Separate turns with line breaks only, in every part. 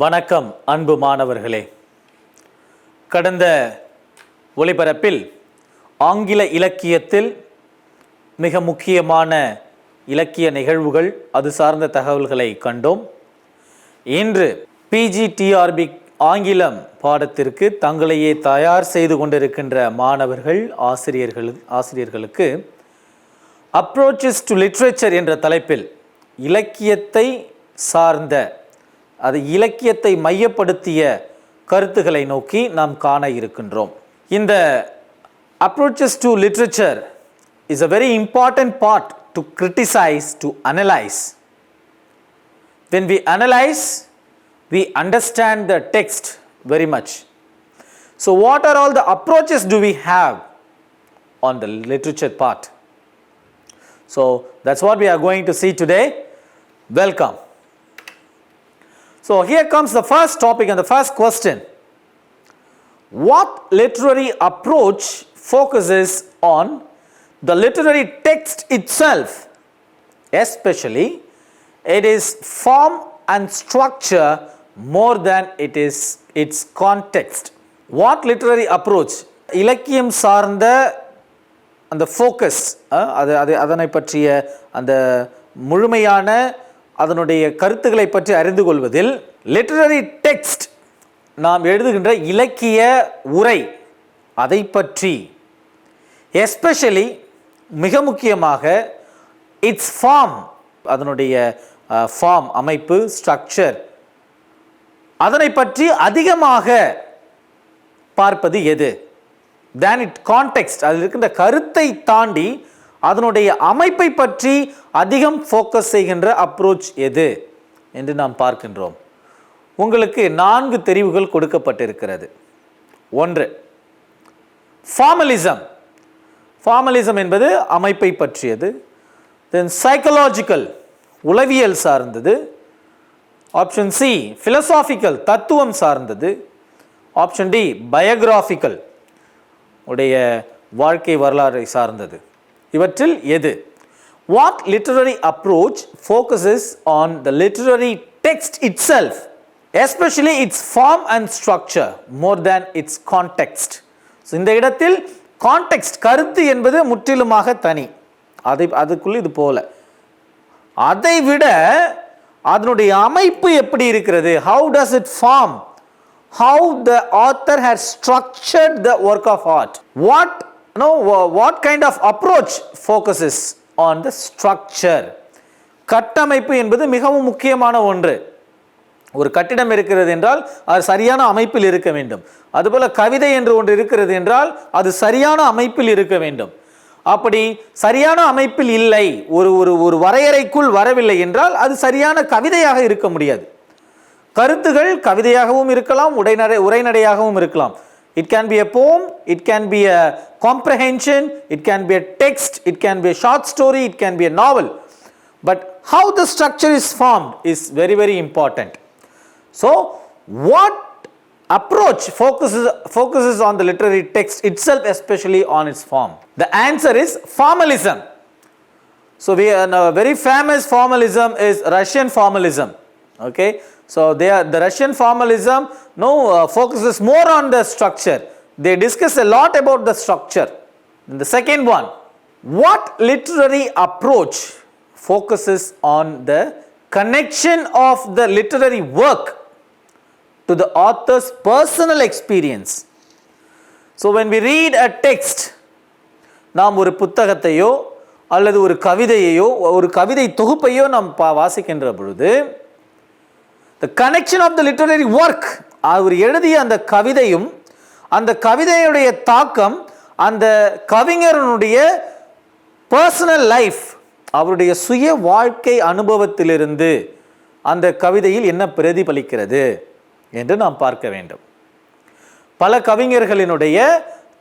வணக்கம் அன்பு மாணவர்களே. கடந்த ஒளிபரப்பில் ஆங்கில இலக்கியத்தில் மிக முக்கியமான இலக்கிய நிகழ்வுகள் அது சார்ந்த தகவல்களை கண்டோம். இன்று பிஜிடிஆர்பி ஆங்கிலம் பாடத்திற்கு தங்களையே தயார் செய்து கொண்டிருக்கின்ற மாணவர்கள் ஆசிரியர்கள் ஆசிரியர்களுக்கு அப்ரோச்சஸ் டு லிட்ரேச்சர் என்ற தலைப்பில் இலக்கியத்தை சார்ந்த அது இலக்கியத்தை மையப்படுத்திய கருத்துக்களை நோக்கி நாம் காண இருக்கின்றோம் இந்த approaches to literature is a very important part to criticise to analyse when we analyze we understand the text very much so what are all the approaches do we have on the literature part so that's what we are going to see today welcome so here comes the first topic and the first question what literary approach focuses on the literary text itself especially it is form and structure more than it is its context what literary approach இலக்கியம் சார்ந்த அந்த focus அது அது அதனை பற்றிய அந்த முழுமையான அதனுடைய கருத்துக்களை பற்றி அறிந்து கொள்வதில் லிட்டரரி டெக்ஸ்ட் நாம் எழுதுகின்ற இலக்கிய உரை அதை பற்றி எஸ்பெஷலி மிக முக்கியமாக இட்ஸ் ஃபார்ம் அதனுடைய ஃபார்ம் அமைப்பு ஸ்ட்ரக்சர் அதனை பற்றி அதிகமாக பார்ப்பது எது? தேன் இட் கான்டெக்ஸ்ட் அதில் இருக்கின்ற கருத்தை தாண்டி அதனுடைய அமைப்பை பற்றி அதிகம் ஃபோக்கஸ் செய்கின்ற அப்ரோச் எது என்று நாம் பார்க்கின்றோம். உங்களுக்கு நான்கு தெரிவுகள் கொடுக்கப்பட்டிருக்கிறது. ஒன்று ஃபார்மலிசம் ஃபார்மலிசம் என்பது அமைப்பை பற்றியது. தென் சைக்கலாஜிக்கல் உளவியல் சார்ந்தது. ஆப்ஷன் சி ஃபிலசாஃபிக்கல் தத்துவம் சார்ந்தது. ஆப்ஷன் டி பயோகிராஃபிக்கல் உடைய வாழ்க்கை வரலாறை சார்ந்தது. இவற்றில் எது? What literary approach focuses on the literary text itself especially its form and structure more than its context இந்த இடத்தில் கான்டெக்ஸ்ட் கருத்து என்பது முற்றிலுமாக தனி. அதை அதுக்குள்ளே இது போல. அதை விட அதனுடைய அமைப்பு எப்படி இருக்கிறது? How does it form how the author has structured the work of art what no what kind of approach focuses on the structure கட்டமைப்பு என்பது மிகவும் முக்கியமான ஒன்று. ஒரு கட்டிடம் இருக்கிறது என்றால் அது சரியான அமைப்பில் இருக்க வேண்டும். அதுபோல கவிதை என்று ஒன்று இருக்கிறது என்றால் அது சரியான அமைப்பில் இருக்க வேண்டும். அப்படி சரியான அமைப்பில் இல்லை ஒரு ஒரு ஒரு வரையறைக்குள் வரவில்லை என்றால் அது சரியான கவிதையாக இருக்க முடியாது. கருத்துகள் கவிதையாகவும் இருக்கலாம் உடைநடை உரைநடையாகவும் இருக்கலாம். It can be a poem, it can be a comprehension, it can be a text, it can be a short story, it can be a novel. But how the structure is formed is very, very important. So, what approach focuses, focuses on the literary text itself, especially on its form? The answer is formalism. So, we are very famous formalism is Russian formalism. Okay, so they are the russian formalism no uh, focuses more on the structure they discuss a lot about the structure and the second one what literary approach focuses on the connection of the literary work to the author's personal experience. So, when we read a text, நாம் ஒரு புத்தகத்தையோ அல்லது ஒரு கவிதையையோ ஒரு கவிதை தொகுப்பையோ நாம் பா வாசிக்கின்ற பொழுது the connection of the literary work அவர் எழுதிய அந்த கவிதையும் அந்த கவிதையுடைய தாக்கம் அந்த கவிஞரனுடைய பர்சனல் லைஃப் அவருடைய சுய வாழ்க்கை அனுபவத்திலிருந்து அந்த கவிதையில் என்ன பிரதிபலிக்கிறது என்று நாம் பார்க்க வேண்டும். பல கவிஞர்களினுடைய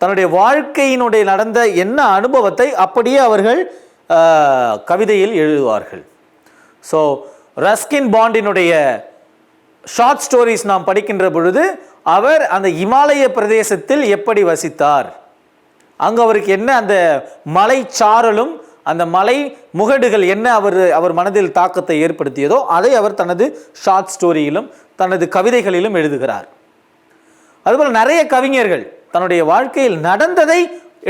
தன்னுடைய வாழ்க்கையினுடைய நடந்த என்ன அனுபவத்தை அப்படியே அவர்கள் கவிதையில் எழுதுவார்கள். ஸோ ரஸ்கின் பாண்டினுடைய ஷார்ட் ஸ்டோரிஸ் நாம் படிக்கின்ற பொழுது அவர் அந்த இமாலய பிரதேசத்தில் எப்படி வசித்தார்? அங்கு அவருக்கு என்ன அந்த மலை சாரலும் அந்த மலை முகடுகள் என்ன அவர் அவர் மனதில் தாக்கத்தை ஏற்படுத்தியதோ அதை அவர் தனது ஷார்ட் ஸ்டோரியிலும் தனது கவிதைகளிலும் எழுதுகிறார். அதுபோல் நிறைய கவிஞர்கள் தன்னுடைய வாழ்க்கையில் நடந்ததை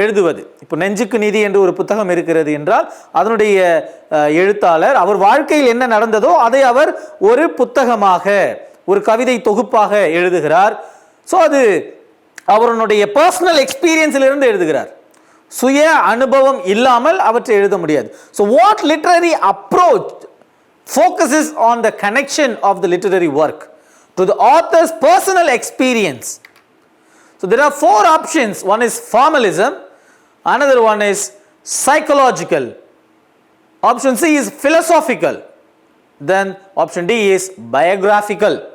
எழுதுவது. இப்போ நெஞ்சுக்கு நீதி என்று ஒரு புத்தகம் இருக்கிறது என்றால் அதனுடைய எழுத்தாளர் அவர் வாழ்க்கையில் என்ன நடந்ததோ அதை அவர் ஒரு புத்தகமாக ஒரு கவிதை தொகுப்பாக எழுதுகிறார். ஸோ அது அவருடைய பர்சனல் எக்ஸ்பீரியன்ஸிலிருந்து எழுதுகிறார். சுய அனுபவம் இல்லாமல் அவற்றை எழுத முடியாது. So what literary approach focuses on the connection of the literary work to the author's personal experience So there are four options. One is formalism, another one is psychological, option C is philosophical, then option D is biographical.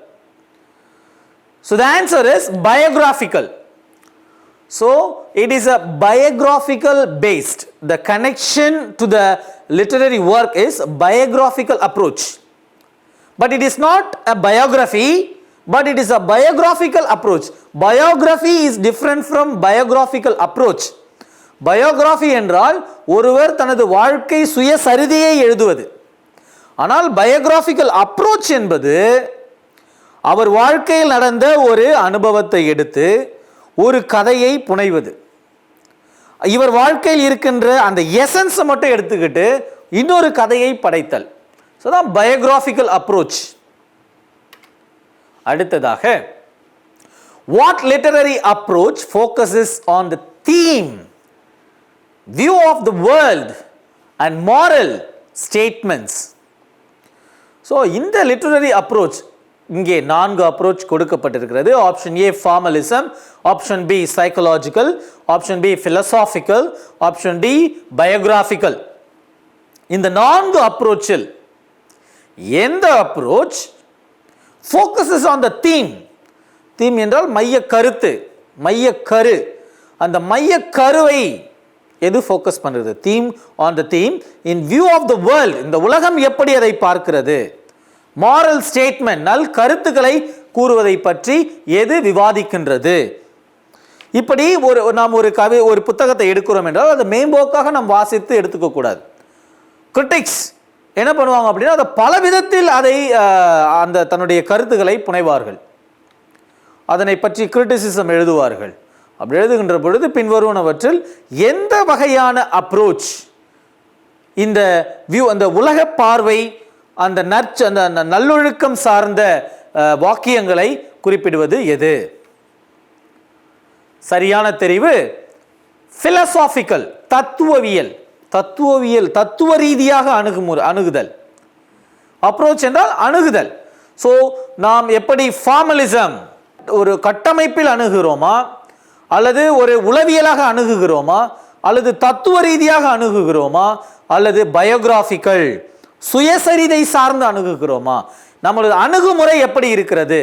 So the answer is biographical. So it is a biographical based. The connection to the literary work is biographical approach. But it is not a biography, but it is a biographical approach. Biography is different from biographical approach. Biography என்றால் ஒருவர் தனது வாழ்க்கை சுயசரிதையை எழுதுவது ஆனால் biographical approach என்பது அவர் வாழ்க்கையில் நடந்த ஒரு அனுபவத்தை எடுத்து ஒரு கதையை புனைவது இவர் வாழ்க்கையில் இருக்கின்ற அந்த எசன்ஸை மட்டும் எடுத்துக்கிட்டு இன்னொரு கதையை படைத்தல் ஸோ தான் பயோகிராஃபிக்கல் அப்ரோச் அடுத்ததாக what literary approach focuses on the theme view of the world and moral statements so இந்த லிட்டரரி அப்ரோச் இங்கே நான்கு அப்ரோச் கொடுக்கப்பட்டிருக்கிறது. Option A formalism option B psychological option B philosophical option D biographical இந்த நான்கு அப்ரோச்சில் எந்த approach focuses on the theme theme என்றால் மைய கருத்து மைய கரு. அந்த மைய கருவை எது ஃபோக்கஸ் பண்ணுறது theme on the theme in view of the world இந்த உலகம் எப்படி அதை பார்க்கிறது? மாரல் ஸ்டேட்மெண்ட் நல் கருத்துக்களை கூறுவதை பற்றி எது விவாதிக்கின்றது? இப்படி ஒரு நாம் ஒரு கவி ஒரு புத்தகத்தை எடுக்கிறோம் என்றால் அதை மேம்போக்காக நாம் வாசித்து எடுத்துக்கக்கூடாது. கிரிட்டிக்ஸ் என்ன பண்ணுவாங்க அப்படின்னா அதை பல விதத்தில் அதை அந்த தன்னுடைய கருத்துக்களை புனைவார்கள். அதனை பற்றி கிரிட்டிசிசம் எழுதுவார்கள். அப்படி எழுதுகின்ற பொழுது பின்வருவனவற்றில் எந்த வகையான அப்ரோச் இந்த வியூ அந்த உலக பார்வை அந்த நற்ச அந்த அந்த நல்லொழுக்கம் சார்ந்த வாக்கியங்களை குறிப்பிடுவது எது? சரியான தெரிவு ஃபிலசாஃபிக்கல் தத்துவவியல். தத்துவவியல் தத்துவ ரீதியாக அணுகுமுறை அணுகுதல். அப்ரோச் என்றால் அணுகுதல். ஸோ நாம் எப்படி ஃபார்மலிசம் ஒரு கட்டமைப்பில் அணுகுகிறோமா அல்லது ஒரு உளவியலாக அணுகுகிறோமா அல்லது தத்துவ ரீதியாக அணுகுகிறோமா அல்லது பயோகிராஃபிக்கல் சுயசரிதை சார்ந்து அணுகுகிறோமா நம்மளது அணுகுமுறை எப்படி இருக்கிறது?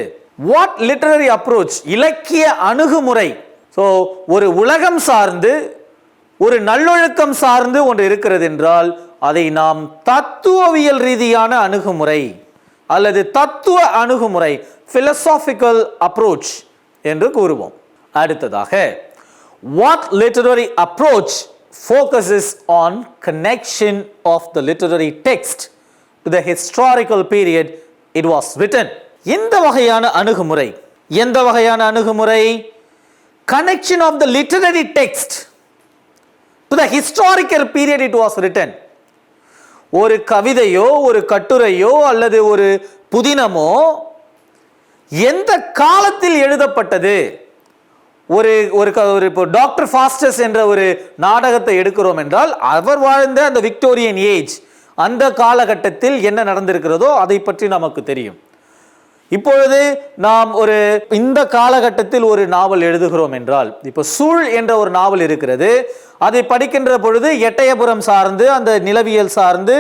வாட் லிட்டரரி அப்ரோச் இலக்கிய அணுகுமுறை. ஸோ ஒரு உலகம் சார்ந்து ஒரு நல்லொழுக்கம் சார்ந்து ஒன்று இருக்கிறது என்றால் அதை நாம் தத்துவவியல் ரீதியான அணுகுமுறை அல்லது தத்துவ அணுகுமுறை பிலசாபிக்கல் அப்ரோச் என்று கூறுவோம் அடுத்ததாக what literary approach focuses on connection of the literary text to the historical period it was written எந்த வகையான அணுகுமுறை எந்த வகையான அணுகுமுறை connection of the literary text to the historical period it was written ஒரு கவிதையோ ஒரு கட்டுரையோ அல்லது ஒரு புதினமோ எந்த காலத்தில் எழுதப்பட்டது? ஒரு ஒரு க- ஒரு இப்போ டாக்டர் ஃபாஸ்டஸ் என்ற ஒரு நாடகத்தை எடுக்கிறோம் என்றால் அவர் வாழ்ந்த அந்த விக்டோரியன் ஏஜ் அந்த காலகட்டத்தில் என்ன நடந்திருக்கிறதோ அதை பற்றி நமக்கு தெரியும். இப்பொழுது நாம் ஒரு இந்த காலகட்டத்தில் ஒரு நாவல் எழுதுகிறோம் என்றால் இப்போ சூழ் என்ற ஒரு நாவல் இருக்கிறது. அதை படிக்கின்ற பொழுது எட்டயபுரம் சார்ந்து அந்த நிலவியல் சார்ந்து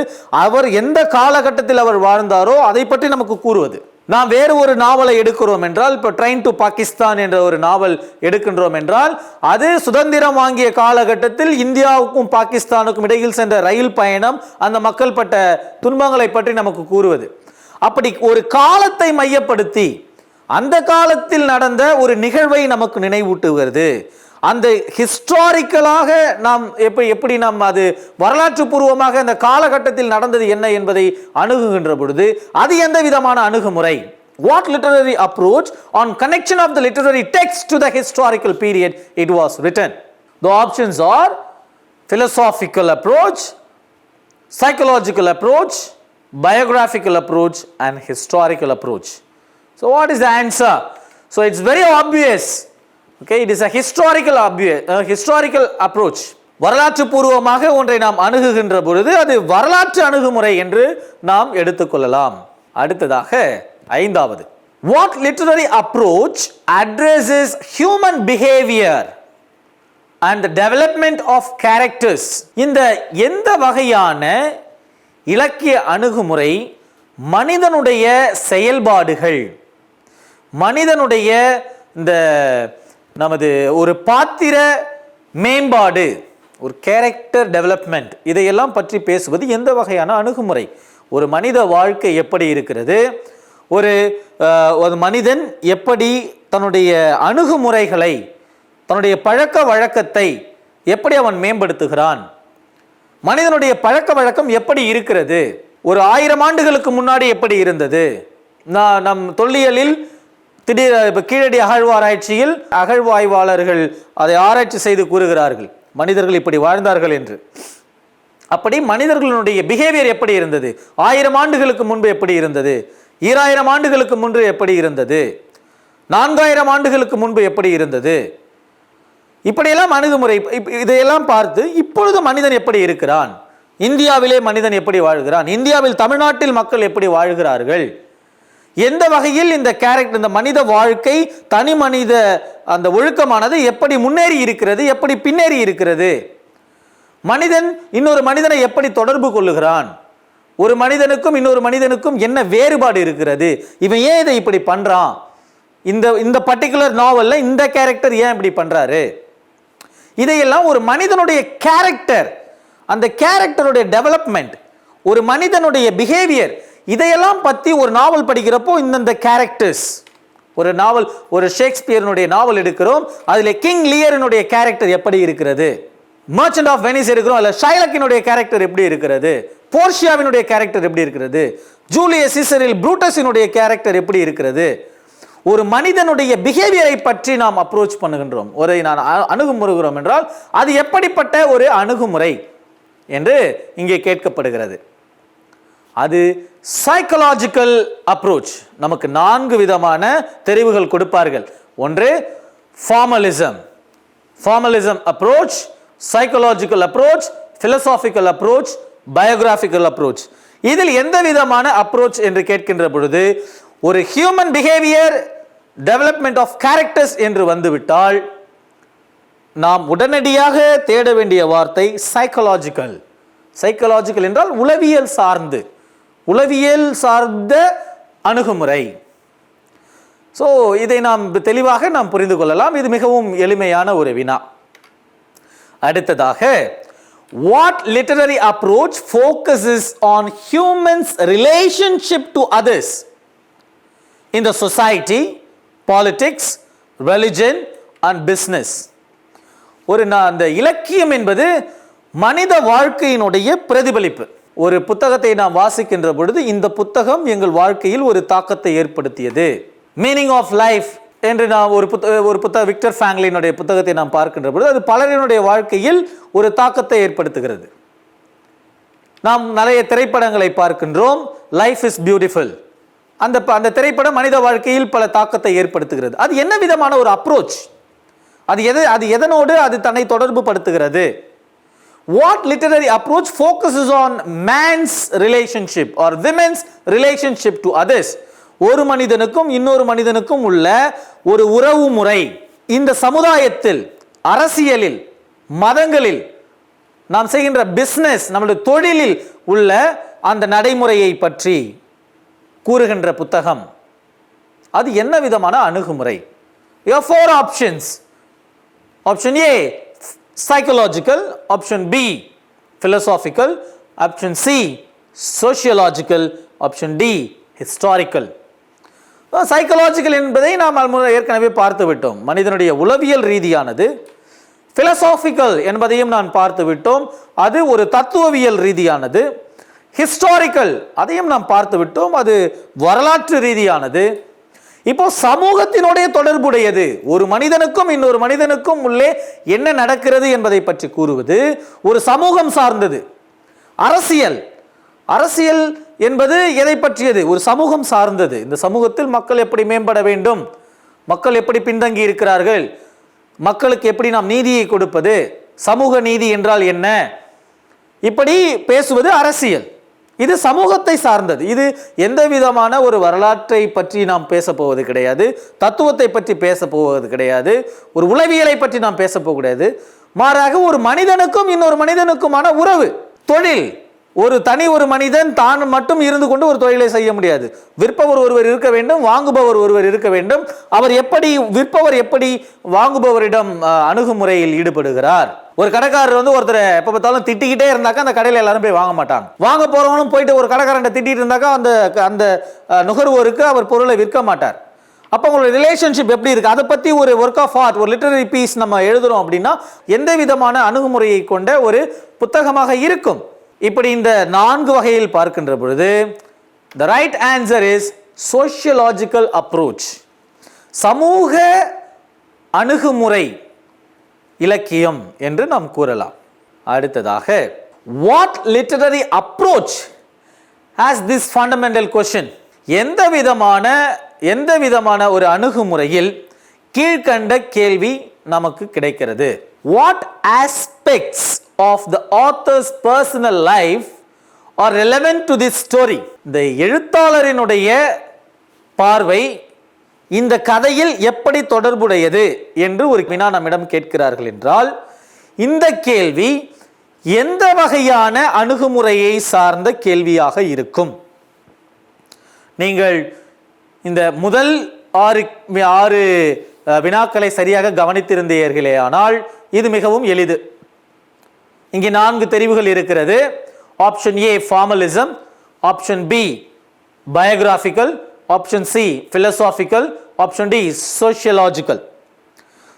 அவர் எந்த காலகட்டத்தில் அவர் வாழ்ந்தாரோ அதை பற்றி நமக்கு கூறுவது. நாம் வேறு ஒரு நாவலை எடுக்கிறோம் என்றால் இப்போ ட்ரெயின் டு பாகிஸ்தான் என்ற ஒரு நாவல் எடுக்கின்றோம் என்றால் அது சுதந்திரம் வாங்கிய காலகட்டத்தில் இந்தியாவுக்கும் பாகிஸ்தானுக்கும் இடையில் சென்ற ரயில் பயணம் அந்த மக்கள் பட்ட துன்பங்களை பற்றி நமக்கு கூறுவது. அப்படி ஒரு காலத்தை மையப்படுத்தி அந்த காலத்தில் நடந்த ஒரு நிகழ்வை நமக்கு நினைவூட்டுகிறது அந்த ஹிஸ்டாரிக்கலாக நாம் எப்படி எப்படி நாம் அது வரலாற்று பூர்வமாக அந்த காலகட்டத்தில் நடந்தது என்ன என்பதை அணுகுகின்ற பொழுது அது எந்த விதமான அணுகுமுறை what literary approach on connection of the literary text to the historical period it was written the options are philosophical approach psychological approach biographical approach, and historical approach. So, what is the answer? So, it's very obvious. Okay, it is a historical obvious, uh, historical approach. வரலாற்று பூர்வமாக ஒன்றை நாம் அணுகுகின்ற பொழுது அது வரலாற்று அணுகுமுறை என்று நாம் எடுத்துக்கொள்ளலாம் அடுத்ததாக ஐந்தாவது what literary approach addresses human behaviour and development of characters இந்த எந்த வகையான இலக்கிய அணுகுமுறை மனிதனுடைய செயல்பாடுகள். மனிதனுடைய இந்த நமது ஒரு பாத்திர மேம்பாடு ஒரு கேரக்டர் டெவலப்மெண்ட் இதையெல்லாம் பற்றி பேசுவது எந்த வகையான அணுகுமுறை? ஒரு மனித வாழ்க்கை எப்படி இருக்கிறது? ஒரு ஒரு மனிதன் எப்படி தன்னுடைய அணுகுமுறைகளை தன்னுடைய பழக்க வழக்கத்தை எப்படி அவன் மேம்படுத்துகிறான்? மனிதனுடைய பழக்க வழக்கம் எப்படி இருக்கிறது? ஒரு ஆயிரம் ஆண்டுகளுக்கு முன்னாடி எப்படி இருந்தது? நான் நம் தொல்லியலில் திடீர் இப்போ கீழடி அகழ்வாராய்ச்சியில் அகழ்வாய்வாளர்கள் அதை ஆராய்ச்சி செய்து கூறுகிறார்கள். மனிதர்கள் இப்படி வாழ்ந்தார்கள் என்று. அப்படி மனிதர்களுடைய பிஹேவியர் எப்படி இருந்தது? ஆயிரம் ஆண்டுகளுக்கு முன்பு எப்படி இருந்தது? ஈராயிரம் ஆண்டுகளுக்கு முன்பு எப்படி இருந்தது? நான்காயிரம் ஆண்டுகளுக்கு முன்பு எப்படி இருந்தது? இப்படியெல்லாம் அணுகுமுறை இதையெல்லாம் பார்த்து இப்பொழுது மனிதன் எப்படி இருக்கிறான்? இந்தியாவிலே மனிதன் எப்படி வாழ்கிறான்? இந்தியாவில் தமிழ்நாட்டில் மக்கள் எப்படி வாழ்கிறார்கள்? எந்த வகையில் இந்த கேரக்டர் இந்த மனித வாழ்க்கை தனி மனித அந்த ஒழுக்கமானது எப்படி முன்னேறி இருக்கிறது எப்படி பின்னேறி இருக்கிறது? மனிதன் இன்னொரு மனிதனை எப்படி தொடர்பு கொள்ளுகிறான்? ஒரு மனிதனுக்கும் இன்னொரு மனிதனுக்கும் என்ன வேறுபாடு இருக்கிறது? இவன் ஏன் இதை இப்படி பண்றான்? இந்த இந்த பர்டிகுலர் நாவலில் இந்த கேரக்டர் ஏன் இப்படி பண்ணுறாரு இதையெல்லாம் ஒரு மனிதனுடைய கேரக்டர் அந்த கேரக்டருடைய டெவலப்மெண்ட் ஒரு மனிதனுடைய பிஹேவியர் இதையெல்லாம் பற்றி ஒரு நாவல் படிக்கிறப்போ இந்தந்த கேரக்டர்ஸ் ஒரு நாவல் ஒரு ஷேக்ஸ்பியரினுடைய நாவல் எடுக்கிறோம் அதில் கிங் லியரினுடைய கேரக்டர் எப்படி இருக்கிறது? மர்ச்சன்ட் ஆஃப் வெனிஸ் எடுக்கிறோம் அதில் ஷைலக்கினுடைய கேரக்டர் எப்படி இருக்கிறது? போர்ஷியாவினுடைய கேரக்டர் எப்படி இருக்கிறது? ஜூலியஸ் சீசரில் புரூட்டஸினுடைய கேரக்டர் எப்படி இருக்கிறது? ஒரு மனிதனுடைய பிஹேவியரை பற்றி நாம் அப்ரோச் பண்ணுகின்றோம். ஒரு நான் அணுகுமுறுகிறோம் என்றால் அது எப்படிப்பட்ட ஒரு அணுகுமுறை என்று இங்கே கேட்கப்படுகிறது. அது சைக்கலாஜிக்கல் அப்ரோச் நமக்கு நான்கு விதமான தெரிவுகள் கொடுப்பார்கள். ஒன்று formalism formalism approach psychological approach philosophical approach biographical approach இதில் எந்த விதமான அப்ரோச் என்று கேட்கின்ற பொழுது ஒரு human behaviour development of characters என்று வந்துவிட்டால் நாம் உடனடியாக தேட வேண்டிய வார்த்தை சைக்கலாஜிக்கல் சைக்கலாஜிக்கல் என்றால் உளவியல் சார்ந்து. உளவியல் சார்ந்த அணுகுமுறை. ஸோ இதை நாம் தெளிவாக நாம் புரிந்து கொள்ளலாம். இது மிகவும் எளிமையான ஒரு வினா. அடுத்ததாக what literary approach focuses on humans relationship to others in the society, politics, religion and business. ஒரு நான் அந்த இலக்கியம் என்பது மனித வாழ்க்கையினுடைய பிரதிபலிப்பு. ஒரு புத்தகத்தை நாம் வாசிக்கின்ற பொழுது இந்த புத்தகம் எங்கள் வாழ்க்கையில் ஒரு தாக்கத்தை ஏற்படுத்தியது. மீனிங் ஆஃப் லைஃப் என்று நாம் ஒரு புத்த ஒரு புத்தக விக்டர் ஃபேங்லினுடைய புத்தகத்தை நாம் பார்க்கின்ற பொழுது அது பலரினுடைய வாழ்க்கையில் ஒரு தாக்கத்தை ஏற்படுத்துகிறது. நாம் நிறைய திரைப்படங்களை பார்க்கின்றோம். லைஃப் இஸ் பியூட்டிஃபுல் அந்த ப- அந்த திரைப்படம் மனித வாழ்க்கையில் பல தாக்கத்தை ஏற்படுத்துகிறது. அது என்ன விதமான ஒரு அப்ரோச் அது எது அது எதனோடு அது தன்னை தொடர்பு படுத்துகிறது? What literary approach focuses on man's relationship or women's relationship to others ஒரு மனிதனுக்கும் இன்னொரு மனிதனுக்கும் உள்ள ஒரு உறவு முறை. இந்த சமுதாயத்தில் அரசியலில் மதங்களில் நாம் செய்கின்ற பிஸ்னஸ் நம்முடைய தொழிலில் உள்ள அந்த நடைமுறையை பற்றி. கூறுகின்ற புத்தகம். அது என்ன விதமான அணுகுமுறை? Four options option A psychological option B philosophical option C sociological option D historical psychological என்பதை நாம் அல்முறை ஏற்கனவே பார்த்து விட்டோம். மனிதனுடைய உளவியல் ரீதியானது. ஃபிலசாஃபிக்கல் என்பதையும் நான் பார்த்து விட்டோம். அது ஒரு தத்துவவியல் ரீதியானது. ஹிஸ்டாரிக்கல் அதையும் நாம் பார்த்து விட்டோம். அது வரலாற்று ரீதியானது. இப்போ சமூகத்தினுடைய தொடர்புடையது. ஒரு மனிதனுக்கும் இன்னொரு மனிதனுக்கும் உள்ளே என்ன நடக்கிறது என்பதை பற்றி கூறுவது ஒரு சமூகம் சார்ந்தது. அரசியல். அரசியல் என்பது எதை பற்றியது? ஒரு சமூகம் சார்ந்தது. இந்த சமூகத்தில் மக்கள் எப்படி மேம்பட வேண்டும்? மக்கள் எப்படி பின்தங்கி இருக்கிறார்கள்? மக்களுக்கு எப்படி நாம் நீதியை கொடுப்பது? சமூக நீதி என்றால் என்ன? இப்படி பேசுவது அரசியல். இது சமூகத்தை சார்ந்தது. இது எந்த விதமான ஒரு வரலாற்றை பற்றி நாம் பேச போவது கிடையாது. தத்துவத்தை பற்றி பேச போவது கிடையாது. ஒரு உளவியலை பற்றி நாம் பேச போகக்கூடாது மாறாக ஒரு மனிதனுக்கும் இன்னொரு மனிதனுக்குமான உறவு தொழில் ஒரு தனி ஒரு மனிதன் தான் மட்டும் இருந்து கொண்டு ஒரு தொழிலை செய்ய முடியாது. விற்பவர் ஒருவர் இருக்க வேண்டும் வாங்குபவர் ஒருவர் இருக்க வேண்டும். அவர் எப்படி விற்பவர் எப்படி வாங்குபவரிடம் அணுகுமுறையில் ஈடுபடுகிறார்? ஒரு கடைக்காரர் வந்து ஒருத்தர் எப்போ பார்த்தாலும் திட்டிக்கிட்டே இருந்தாக்கா அந்த கடையில் எல்லாரும் போய் வாங்க மாட்டாங்க. வாங்க போறவனும் போயிட்டு ஒரு கடைக்காரன் திட்டிட்டு இருந்தாக்கா அந்த அந்த நுகர்வோருக்கு அவர் பொருளை விற்க மாட்டார். அப்போ உங்களோட ரிலேஷன்ஷிப் எப்படி இருக்குது அதை பற்றி ஒரு ஒர்க் ஆஃப் ஆர்ட் ஒரு லிட்டரரி பீஸ் நம்ம எழுதுகிறோம் அப்படின்னா எந்த விதமான அணுகுமுறையை கொண்ட ஒரு புத்தகமாக இருக்கும். இப்படி இந்த நான்கு வகையில் பார்க்கின்ற பொழுது the right answer is sociological approach சமூக அணுகுமுறை இலக்கியம் என்று நாம் கூறலாம். அடுத்ததாக what literary approach has this fundamental question எந்த விதமான எந்த விதமான ஒரு அணுகுமுறையில் கீழ்கண்ட கேள்வி நமக்கு கிடைக்கிறது? What aspects of the author's personal life are relevant to this story இந்த எழுத்தாளரினுடைய பார்வை இந்த கதையில் எப்படி தொடர்புடையது என்று ஒரு வினா நம்மிடம் கேட்கிறார்கள் என்றால் இந்த கேள்வி எந்த வகையான அணுகுமுறையை சார்ந்த கேள்வியாக இருக்கும்? நீங்கள் இந்த முதல் ஆறு ஆறு வினாக்களை சரியாக கவனித்திருந்தீர்களே ஆனால் இது மிகவும் எளிது. இங்கே நான்கு தெரிவுகள் இருக்கிறது. Option A formalism option B biographical option C philosophical. Option D sociological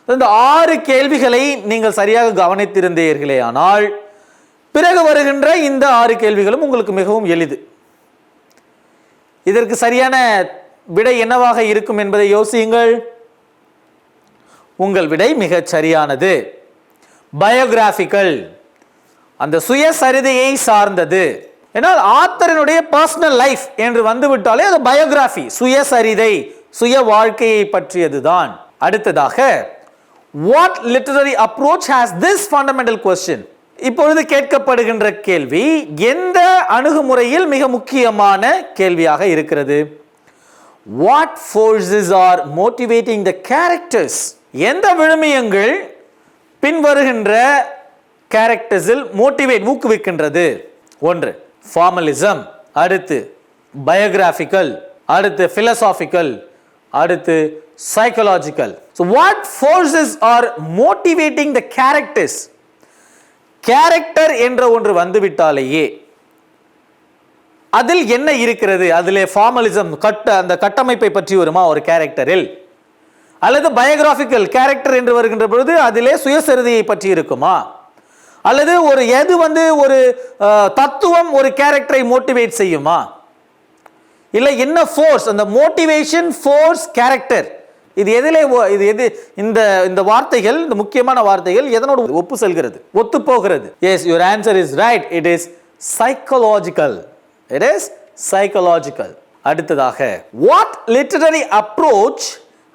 இந்த ஆறு கேள்விகளை நீங்கள் சரியாக கவனித்திருந்தீர்களே ஆனால் பிறகு வருகின்ற இந்த ஆறு கேள்விகளும் உங்களுக்கு மிகவும் எளிது. இதற்கு சரியான விடை என்னவாக இருக்கும் என்பதை யோசியுங்கள். உங்கள் விடை மிகச் சரியானது. பயோகிராஃபிக்கல் அந்த சுயசரிதையை சார்ந்தது. ஏன்னால் ஆத்தரனுடைய பர்சனல் லைஃப் என்று வந்துவிட்டாலே அது பயோகிராஃபி சுயசரிதை சுய வாழ்க்கையை பற்றியதுதான். அடுத்ததாக what literary approach has this fundamental question இப்பொழுது கேட்கப்படுகின்ற கேள்வி எந்த அணுகுமுறையில் மிக முக்கியமான கேள்வியாக இருக்கிறது? What forces are motivating the characters எந்த விழுமியங்கள் பின்வருகின்ற கேரக்டர்ஸில் மோட்டிவேட் ஊக்குவிக்கின்றது. ஒன்று ஃபார்மலிசம் அடுத்து பயோகிராஃபிக்கல் அடுத்து ஃபிலசாஃபிக்கல் அடுத்து psychological so what forces are motivating the characters character என்ற ஒன்று வந்துவிட்டாலேயே அதில் என்ன இருக்கிறது? அதிலே ஃபார்மலிசம் கட்ட அந்த கட்டமைப்பை பற்றி வருமா ஒரு கேரக்டரில் அல்லது பயோகிராஃபிக்கல் கேரக்டர் என்று வருகின்ற பொழுது அதிலே சுயசரிதையை பற்றி இருக்குமா? அல்லது ஒரு எது வந்து ஒரு தத்துவம் ஒரு கேரக்டரை மோட்டிவேட் செய்யுமா? இல்லை என்ன ஃபோர்ஸ் அந்த மோட்டிவேஷன் ஃபோர்ஸ் கேரக்டர் இது எதிலே இது எது இந்த இந்த வார்த்தைகள் இந்த முக்கியமான வார்த்தைகள் எதனோடு ஒப்பு செல்கிறது? ஒத்து போகிறது. Yes your answer is right it is psychological it is psychological அடுத்ததாக what literary approach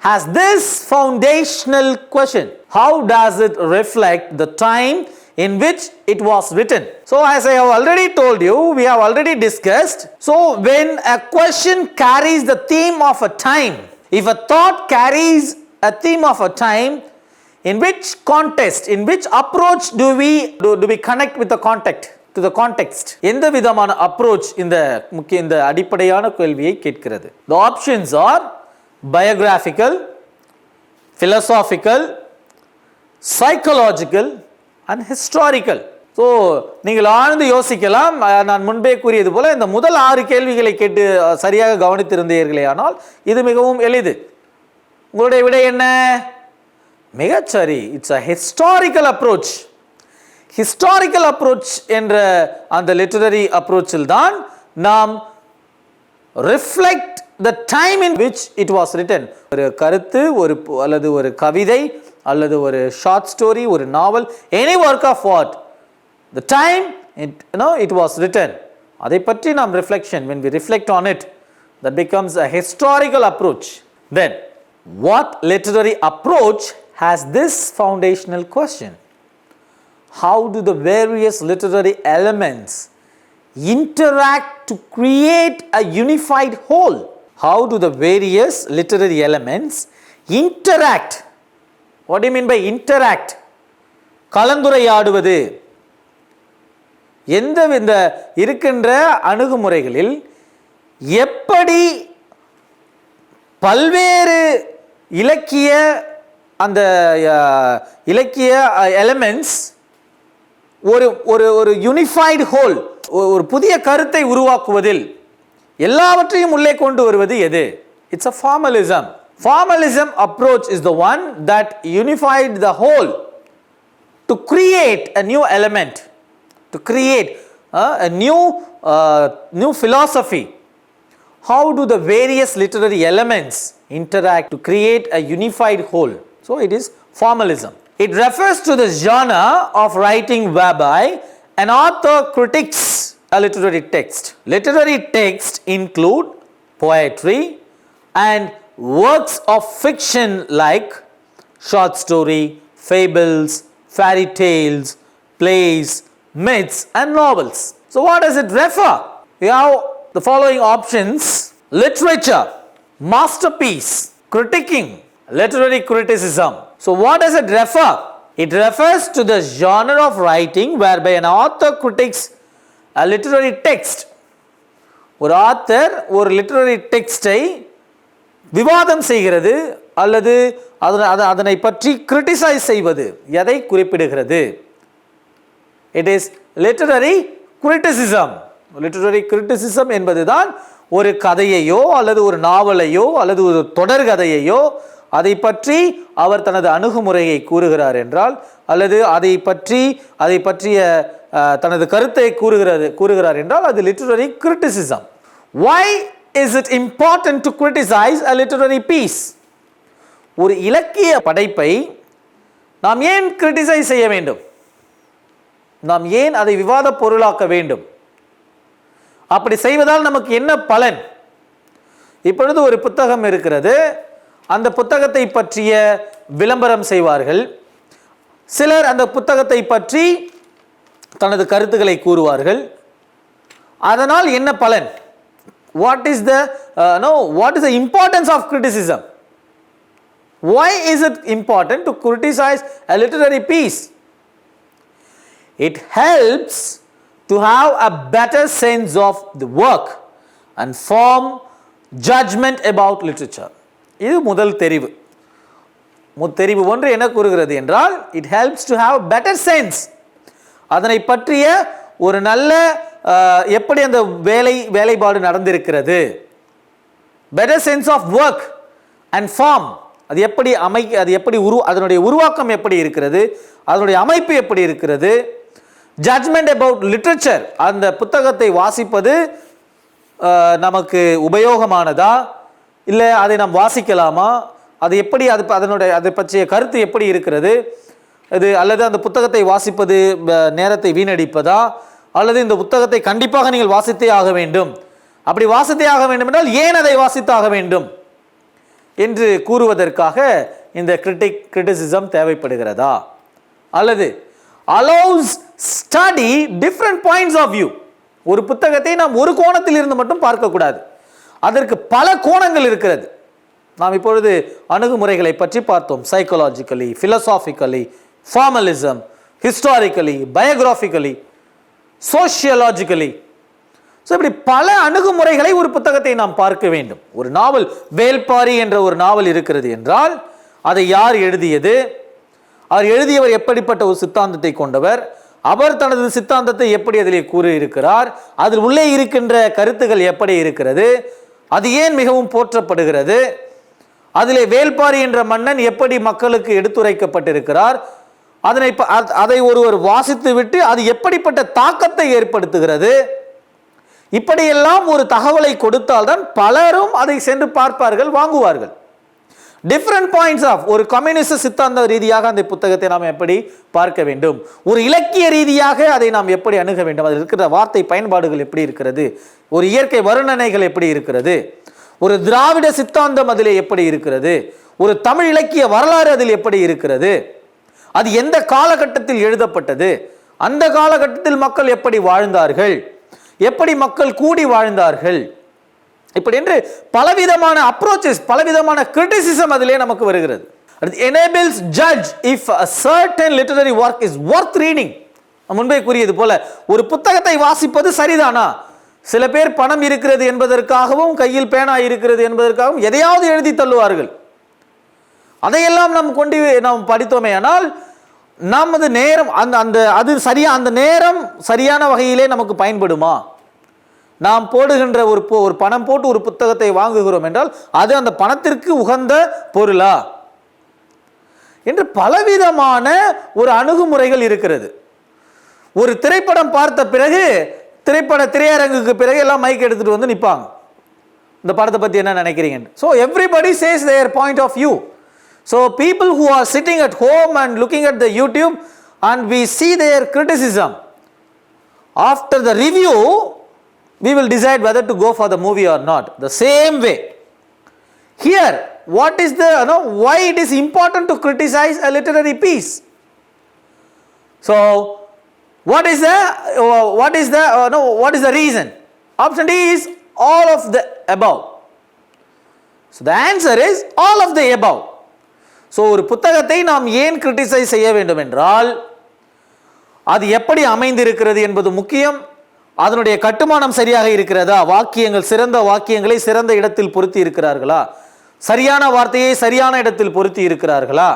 has this foundational question how does it reflect the time in which it was written so as i have already told you we have already discussed so when a question carries the theme of a time if a thought carries a theme of a time in which context in which approach do we do, do we connect with the context to the context எந்த விதமான approach இந்த முக்கிய இந்த அடிப்படையான கேள்வியை கேட்கிறது the options are biographical philosophical psychological and historical so நீங்கள் ஆழ்ந்து யோசிக்கலாம். நான் முன்பே கூறியது போல இந்த முதல் ஆறு கேள்விகளை கேட்டு சரியாக கவனித்திருந்தீர்களே ஆனால் இது மிகவும் எளிது. உங்களுடைய விடை என்ன? மிகச்சரி it's a historical approach historical approach என்ற அந்த லிட்டரரி அப்ரோச்சில் தான் நாம் reflect the time in which it was written ஒரு கருத்து ஒரு அல்லது ஒரு கவிதை அல்லது ஒரு ஷார்ட் ஸ்டோரி ஒரு novel any work of what the time it you know it was written அதை பற்றி நாம் reflection when we reflect on it that becomes a historical approach then what literary approach has this foundational question how do the various literary elements interact to create a unified whole how do the various literary elements interact what do you mean கலந்துரையாடுவது. எந்த இந்த இருக்கின்ற அணுகுமுறைகளில் எப்படி பல்வேறு இலக்கிய அந்த இலக்கிய elements ஒரு ஒரு ஒரு யூனிஃபைடு ஹோல் ஒரு புதிய கருத்தை உருவாக்குவதில் எல்லாவற்றையும் உள்ளே கொண்டு வருவது எது? It's a formalism Formalism approach is the one that unified the whole to create a new element, to create uh, a new, uh, new philosophy. How do the various literary elements interact to create a unified whole? So it is formalism. It refers to the genre of writing whereby an author critiques a literary text. Literary texts include poetry and works of fiction like short story, fables, fairy tales, plays, myths, and novels. So, what does it refer? We have the following options literature, masterpiece, critiquing, literary criticism. So, what does it refer? It refers to the genre of writing whereby an author critiques a literary text. ஒரு author ஒரு literary டெக்ஸ்டை விவாதம் செய்கிறது அல்லது அதனை அதை அதனை பற்றி கிரிட்டிசைஸ் செய்வது எதை குறிப்பிடுகிறது? It is literary criticism literary criticism என்பதுதான் ஒரு கதையையோ அல்லது ஒரு நாவலையோ அல்லது ஒரு தொடர்கதையையோ அதை பற்றி அவர் தனது அணுகுமுறையை கூறுகிறார் என்றால் அல்லது அதை பற்றி அதை பற்றிய தனது கருத்தை கூறுகிறது கூறுகிறார் என்றால் அது literary criticism why is it important to criticise a literary piece ஒரு இலக்கிய படைப்பை நாம் ஏன் கிரிட்டிசைஸ் செய்ய வேண்டும்? நாம் ஏன் அதை விவாத பொருளாக்க வேண்டும்? அப்படி செய்வதால் நமக்கு என்ன பலன்? இப்பொழுது ஒரு புத்தகம் இருக்கிறது. அந்த புத்தகத்தை பற்றிய விளம்பரம் செய்வார்கள். சிலர் அந்த புத்தகத்தை பற்றி தனது கருத்துக்களை கூறுவார்கள். அதனால் என்ன பலன்? What is the no what is the importance of criticism why is it important to criticize a literary piece it helps to have a better sense of the work and form judgment about literature இது முதல் தெரிவு மு- தெரிவு ஒன்று என்ன கூறுகிறது என்றால் it helps to have better sense அதனை பற்றிய ஒரு நல்ல அஹ், எப்படி அந்த வேலை வேலைப்பாடு நடந்திருக்கிறது? Better sense of work and form அது எப்படி அமை அது எப்படி உரு அதனுடைய உருவாக்கம் எப்படி இருக்கிறது? அதனுடைய அமைப்பு எப்படி இருக்கிறது? ஜட்ஜ்மெண்ட் அபவுட் லிட்ரேச்சர் அந்த புத்தகத்தை வாசிப்பது நமக்கு உபயோகமானதா? இல்லை அதை நாம் வாசிக்கலாமா? அது எப்படி அது ப- அதனுடைய அதை பற்றிய கருத்து எப்படி இருக்கிறது? இது அல்லது அந்த புத்தகத்தை வாசிப்பது நேரத்தை வீணடிப்பதா? அல்லது இந்த புத்தகத்தை கண்டிப்பாக நீங்கள் வாசித்தே ஆக வேண்டும். அப்படி வாசித்தே ஆக வேண்டும் என்றால் ஏன் அதை வாசித்தாக வேண்டும்? என்று கூறுவதற்காக இந்த கிரிட்டிக் கிரிட்டிசிசம் தேவைப்படுகிறதா? அல்லது allows study different points of view ஒரு புத்தகத்தை நாம் ஒரு கோணத்தில் இருந்து மட்டும் பார்க்கக்கூடாது. அதற்கு பல கோணங்கள் இருக்கிறது. நாம் இப்பொழுது அணுகுமுறைகளை பற்றி பார்த்தோம். Psychologically philosophically formalism historically biographically sociologically so இப்படி பல அணுகுமுறைகளை ஒரு புத்தகத்தை நாம் பார்க்க வேண்டும். ஒரு நாவல் வேல்பாரி என்ற ஒரு நாவல் இருக்கிறது என்றால் அதை யார் எழுதியது? அவர் எழுதியவர் எப்படிப்பட்ட ஒரு சித்தாந்தத்தை கொண்டவர்? அவர் தனது சித்தாந்தத்தை எப்படி அதிலே கூறியிருக்கிறார்? அதில் உள்ளே இருக்கின்ற கருத்துகள் எப்படி இருக்கிறது? அது ஏன் மிகவும் போற்றப்படுகிறது? அதிலே வேல்பாரி என்ற மன்னன் எப்படி மக்களுக்கு எடுத்துரைக்கப்பட்டிருக்கிறார்? அதனை அதை ஒருவர் வாசித்து விட்டு அது எப்படிப்பட்ட தாக்கத்தை ஏற்படுத்துகிறது? இப்படியெல்லாம் ஒரு தகவலை கொடுத்தால்தான் பலரும் அதை சென்று பார்ப்பார்கள் வாங்குவார்கள். டிஃப்ரெண்ட் பாயிண்ட்ஸ் ஆஃப் ஒரு கம்யூனிஸ்ட் சித்தாந்த ரீதியாக அந்த புத்தகத்தை நாம் எப்படி பார்க்க வேண்டும்? ஒரு இலக்கிய ரீதியாக அதை நாம் எப்படி அணுக வேண்டும்? அதில் இருக்கிற வார்த்தை பயன்பாடுகள் எப்படி இருக்கிறது? ஒரு இயற்கை வருணனைகள் எப்படி இருக்கிறது? ஒரு திராவிட சித்தாந்தம் அதில் எப்படி இருக்கிறது? ஒரு தமிழ் இலக்கிய வரலாறு அதில் எப்படி இருக்கிறது? அது எந்த காலகட்டத்தில் எழுதப்பட்டது? அந்த காலகட்டத்தில் மக்கள் எப்படி வாழ்ந்தார்கள்? எப்படி மக்கள் கூடி வாழ்ந்தார்கள்? இப்படி என்று பலவிதமான அப்ரோச்சஸ் பலவிதமான கிரிட்டிசிசம் அதிலே நமக்கு வருகிறது. Enables judge if a certain literary work is worth reading முன்பே கூறியது போல ஒரு புத்தகத்தை வாசிப்பது சரிதானா? சில பேர் பணம் இருக்கிறது என்பதற்காகவும் கையில் பேனா இருக்கிறது என்பதற்காகவும் எதையாவது எழுதி தள்ளுவார்கள். அதையெல்லாம் நாம் கொண்டு நாம் படித்தோமே ஆனால் நமது நேரம் அந்த அந்த அது சரியா அந்த நேரம் சரியான வகையிலே நமக்கு பயன்படுமா? நாம் போடுகின்ற ஒரு ஒரு பணம் போட்டு ஒரு புத்தகத்தை வாங்குகிறோம் என்றால் அது அந்த பணத்திற்கு உகந்த பொருளா? என்று பலவிதமான ஒரு அணுகுமுறைகள் இருக்கிறது. ஒரு திரைப்படம் பார்த்த பிறகு திரைப்பட திரையரங்குக்கு பிறகு எல்லாம் மைக் எடுத்துட்டு வந்து நிற்பாங்க இந்த படத்தை பற்றி என்ன நினைக்கிறீங்கன்னு. So everybody says their point of view So people who are sitting at home and looking at the YouTube and we see their criticism. After the review, we will decide whether to go for the movie or not. The same way. Here, what is the, you know, why it is important to criticize a literary piece? So, what is the, what is the, uh, no, what is the reason? Option D is all of the above. So, the answer is all of the above. So ஒரு புத்தகத்தை நாம் ஏன் criticise செய்ய வேண்டும் என்றால் அது எப்படி அமைந்திருக்கிறது என்பது முக்கியம். அதனுடைய கட்டுமானம் சரியாக இருக்கிறதா? வாக்கியங்கள் சிறந்த வாக்கியங்களை சிறந்த இடத்தில் பொருத்தி இருக்கிறார்களா? சரியான வார்த்தையை சரியான இடத்தில் பொருத்தி இருக்கிறார்களா?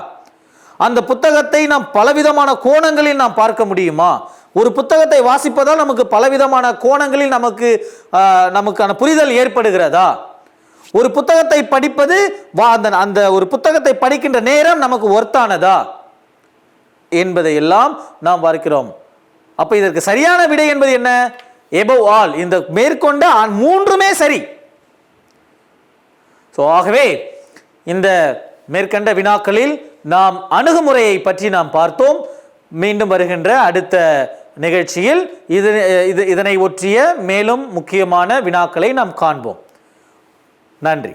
அந்த புத்தகத்தை நாம் பலவிதமான கோணங்களில் நாம் பார்க்க முடியுமா? ஒரு புத்தகத்தை வாசிப்பதால் நமக்கு பலவிதமான கோணங்களில் நமக்கு நமக்கான புரிதல் ஏற்படுகிறதா? ஒரு புத்தகத்தை படிப்பது வா அந்த அந்த ஒரு புத்தகத்தை படிக்கின்ற நேரம் நமக்கு ஒர்த்தானதா என்பதை எல்லாம் நாம் பார்க்கிறோம். அப்ப இதற்கு சரியான விடை என்பது என்ன? எபவ் ஆல் இந்த மேற்கொண்ட மூன்றுமே சரி. ஸோ ஆகவே இந்த மேற்கண்ட வினாக்களில் நாம் அணுகுமுறையை பற்றி நாம் பார்த்தோம். மீண்டும் வருகின்ற அடுத்த நிகழ்ச்சியில் இது இது இதனை ஒற்றிய மேலும் முக்கியமான வினாக்களை நாம் காண்போம். நன்றி.